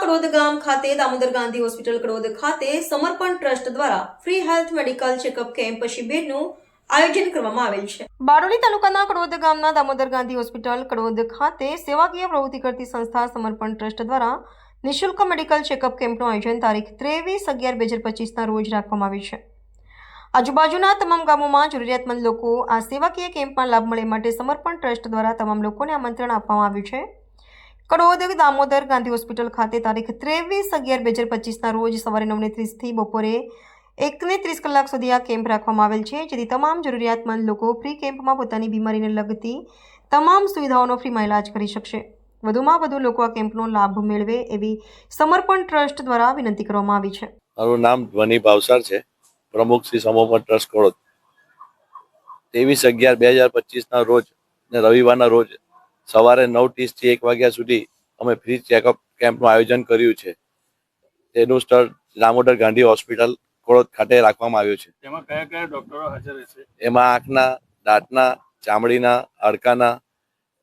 કડોદ ગામ ખાતે દામોદર ગાંધી હોસ્પિટલ કડોદ ખાતે સમર્પણ ટ્રસ્ટ દ્વારા free health medical checkup camp શિબિરનું આયોજન કરવામાં આવેલ છે. બારડોલી તાલુકાના કડોદ ગામના દામોદર ગાંધી હોસ્પિટલ કડોદ ખાતે સેવાકીય પ્રવૃત્તિ કરતી સંસ્થા સમર્પણ ટ્રસ્ટ દ્વારા નિઃશુલ્ક મેડિકલ ચેકઅપ કેમ્પનું આયોજન તારીખ ત્રેવીસ અગિયાર બે હજાર પચીસના રોજ રાખવામાં આવ્યું છે. આજુબાજુના તમામ ગામોમાં જરૂરિયાતમંદ લોકો આ સેવાકીય કેમ્પમાં લાભ મળે માટે સમર્પણ ટ્રસ્ટ દ્વારા તમામ લોકોને આમંત્રણ આપવામાં આવ્યું છે. કડોદ દામોદર ગાંધી હોસ્પિટલ ખાતે તારીખ ત્રેવીસ અગિયાર બે હજાર પચીસના રોજ સવારે નવને ત્રીસથી બપોરે એકને ત્રીસ કલાક સુધી આ કેમ્પ રાખવામાં આવેલ છે, જેથી તમામ જરૂરિયાતમંદ લોકો ફ્રી કેમ્પમાં પોતાની બીમારીને લગતી તમામ સુવિધાઓનો ફ્રીમાં ઇલાજ કરી શકશે. વધુમાં વધુ લોકો આ કેમ્પનો લાભ મેળવે એવી સમર્પણ ટ્રસ્ટ દ્વારા વિનંતી કરવામાં આવી છે. મારું નામ ધ્વનિ ભાવસાર છે. પ્રમુખ શ્રી સમર્પણ ટ્રસ્ટ કડોદ. ત્રેવીસ અગિયાર બે હજાર પચીસના રોજ ને રવિવારના રોજ સવારે નવ ત્રીસથી એક વાગ્યા સુધી અમે ફ્રી ચેકઅપ કેમ્પનું આયોજન કર્યું છે. તેનું સ્થળ દામોદર ગાંધી હોસ્પિટલ કોળોદ ખાતે રાખવામાં આવ્યું છે. તેમાં કયા કયા ડોક્ટરો હાજર રહેશે? એમાં આંખના દાંતના ચામડીના હાડકાના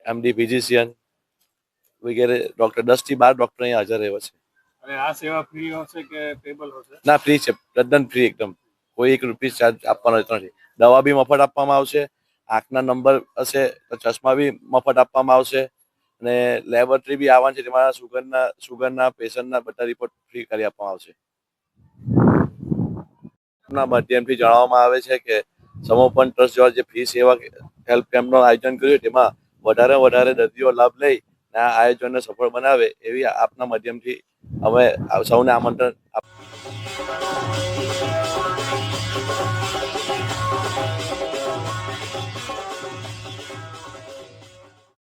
એમડી ફિઝિશિયન વગેરે ડૉક્ટર દસથી બાર ડૉક્ટર અહીંયા હાજર રહે છે. અને આ સેવા ફ્રી હશે કે પેબલ હશે? ના ફ્રી છે. તદ્દન ફ્રી એકદમ. કોઈ એક રૂપીસ ચાર્જ આપવાનો નથી. દવા બી મફત આપવામાં આવશે. આંખના નંબર હશે તો ચશ્મા બી મફત આપવામાં આવશે અને લેબોરેટરી બી આવવાની છે, તેમાં સુગરના સુગરના, પેશન્ટના બધા રિપોર્ટ ફ્રી કરી આપવામાં આવશે. ના, માધ્યમથી જણાવવામાં આવે છે કે સમોપન ટ્રસ્ટ દ્વારા જે ફી સેવા હેલ્પ કેમ્પનું આયોજન કર્યું તેમાં વધારે વધારે દર્દીઓ લાભ લઈ અને આ આયોજનને સફળ બનાવે એવી આપના માધ્યમથી અમે સૌને આમંત્રણ આપ